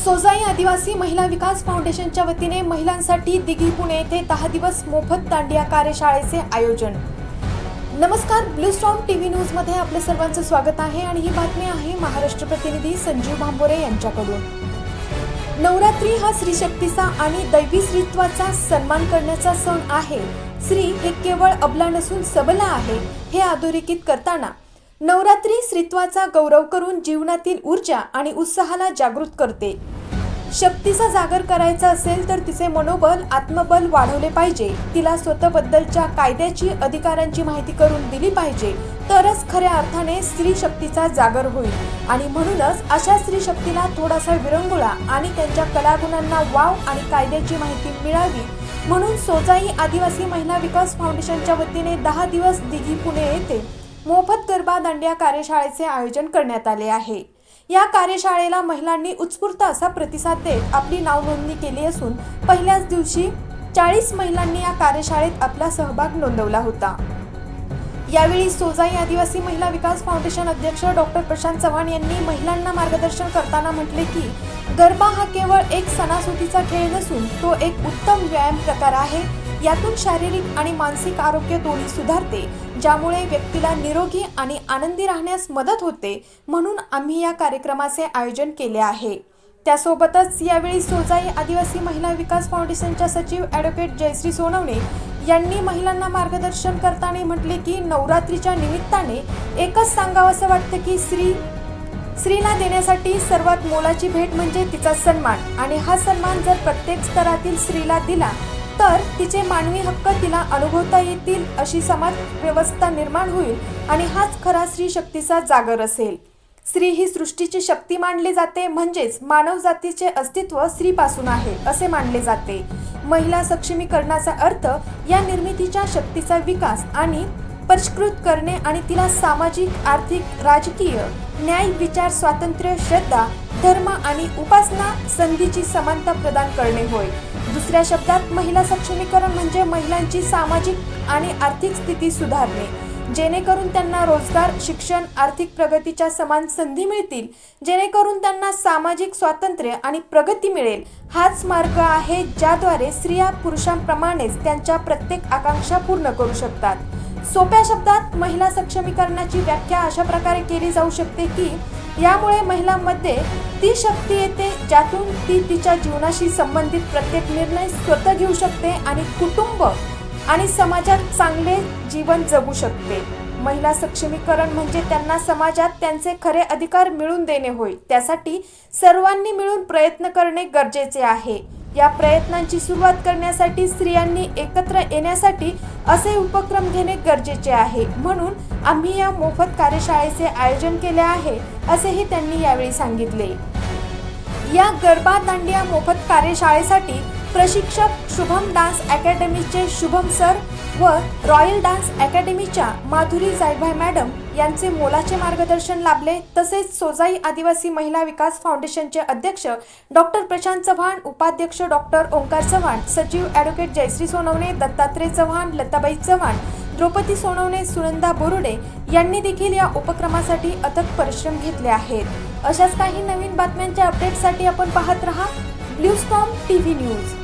सोजाई आदिवासी महिला विकास फाउंडेशनच्या वतीने महिलांसाठी दिघी पुणे येथे दहा दिवस मोफत दांडिया कार्यशाळेचे आयोजन. नमस्कार ब्लू स्टॉम टीव्ही न्यूजमध्ये आपलं सर्वांचं स्वागत आहे आणि ही बातमी आहे महाराष्ट्र प्रतिनिधी संजीव भांबोरे यांच्याकडून. नवरात्री हा स्त्री शक्तीचा आणि दैवी स्त्रीत्वाचा सन्मान करण्याचा सण आहे. स्त्री हे केवळ अबला नसून सबला आहे हे अधोरेखित करताना नवरात्री स्त्रीत्वाचा गौरव करून जीवनातील ऊर्जा आणि उत्साहाला जागृत करते. शक्तीचा जागर करायचा असेल तर तिचे मनोबल आत्मबल वाढवले पाहिजे. तिला स्वतःबद्दलच्या कायद्याची अधिकारांची माहिती करून दिली पाहिजे. तरच खऱ्या अर्थाने स्त्री शक्तीचा जागर होईल. आणि म्हणूनच अशा स्त्री शक्तीला थोडासा विरंगुळा आणि त्यांच्या कलागुणांना वाव आणि कायद्याची माहिती मिळावी. म्हणून सोजाई आदिवासी महिला विकास फाउंडेशनच्या वतीने दहा दिवस दिघी पुणे येथे मोफत गरबा दांडिया कार्यशाळेचे आयोजन करण्यात आले आहे. या कार्यशाळेला महिलांनी उत्स्फूर्त असा प्रतिसाद देत आपली नावनोंदणी केली असून पहिल्याच दिवशी चाळीस महिलांनी या कार्यशाळेत आपला सहभाग नोंदवला होता. यावेळी सोजाई आदिवासी महिला विकास फाउंडेशन अध्यक्ष डॉक्टर प्रशांत चव्हाण यांनी महिलांना मार्गदर्शन करताना म्हटले की गरबा हा केवळ एक सणासुदीचा खेळ नसून तो एक उत्तम व्यायाम प्रकार आहे. यातून शारीरिक आणि मानसिक आरोग्य दोन्ही सुधारते ज्यामुळे व्यक्तीला निरोगी आणि आनंदी राहण्यास मदत होते म्हणून आम्ही या कार्यक्रमाचे आयोजन केले आहे. त्यासोबतच यावेळी सोजाई आदिवासी महिला विकास फाउंडेशनच्या सचिव ॲडव्होकेट जयश्री सोनवणे यांनी महिलांना मार्गदर्शन करताना म्हटले की नवरात्रीच्या निमित्ताने एकच सांगावं असं वाटतं की स्त्री स्त्रीला देण्यासाठी सर्वात मोलाची भेट म्हणजे तिचा सन्मान. आणि हा सन्मान जर प्रत्येक स्तरातील स्त्रीला दिला तर तिचे मानवी हक्क तिला अनुभवता येतील अशी समाज व्यवस्था निर्माण होईल आणि हाच खरा स्त्री शक्तीचा जागर असेल. स्त्री ही सृष्टीची शक्ती मानली जाते म्हणजेच मानव जातीचे अस्तित्व स्त्रीपासून आहे असे मानले जाते. महिला सक्षमीकरणाचा अर्थ या निर्मितीच्या शक्तीचा विकास आणि परिष्कृत करणे आणि तिला सामाजिक आर्थिक राजकीय न्याय विचार स्वातंत्र्य श्रद्धा धर्म आणि उपासना संधीची समानता प्रदान करणे होय. दुसऱ्या शब्दात महिला सक्षमीकरण म्हणजे महिलांची सामाजिक आणि आर्थिक स्थिती सुधारणे. जेणेकरून त्यांना रोजगार शिक्षण आर्थिक प्रगतीच्या समान संधी मिळतील. जेणेकरून त्यांना सामाजिक स्वातंत्र्य आणि प्रगती मिळेल. हाच मार्ग आहे ज्याद्वारे स्त्रिया पुरुषांप्रमाणेच त्यांच्या प्रत्येक आकांक्षा पूर्ण करू शकतात. सोप्या शब्दात महिला सक्षमीकरणाची व्याख्या अशा प्रकारे केली जाऊ शकते की यामुळे महिलांमध्ये ती शक्ती येते ज्यातून ती तिच्या जीवनाशी संबंधित प्रत्येक निर्णय स्वतः घेऊ शकते आणि कुटुंब आणि समाजात चांगले जीवन जगू शकते. महिला सक्षमीकरण म्हणजे त्यांना समाजात त्यांचे खरे अधिकार मिळवून देणे होय. त्यासाठी सर्वांनी मिळून प्रयत्न करणे गरजेचे आहे. या प्रयत्नांची सुरुवात करण्यासाठी स्त्रियांनी एकत्र येण्यासाठी असे उपक्रम घेणे गरजेचे आहे. म्हणून आम्ही या मोफत कार्यशाळेचे आयोजन केले आहे असेही त्यांनी यावेळी सांगितले. या गरबा दांडिया मोफत कार्यशाळेसाठी प्रशिक्षक शुभम डान्स अकॅडमीचे शुभम सर व रॉयल डान्स अकॅडमीच्या माधुरी जायभाई मॅडम यांचे मोलाचे मार्गदर्शन लाभले. तसेच सोजाई आदिवासी महिला विकास फाउंडेशनचे अध्यक्ष डॉक्टर प्रशांत चव्हाण उपाध्यक्ष डॉक्टर ओंकार चव्हाण सचिव ॲडव्होकेट जयश्री सोनवणे दत्तात्रय चव्हाण लताबाई चव्हाण द्रौपदी सोनवणे सुनंदा बोरुडे यांनी देखील या उपक्रमासाठी अथक परिश्रम घेतले आहेत. अशाच काही नवीन बातम्यांच्या अपडेटसाठी आपण पाहत रहा. Blue storm T V news.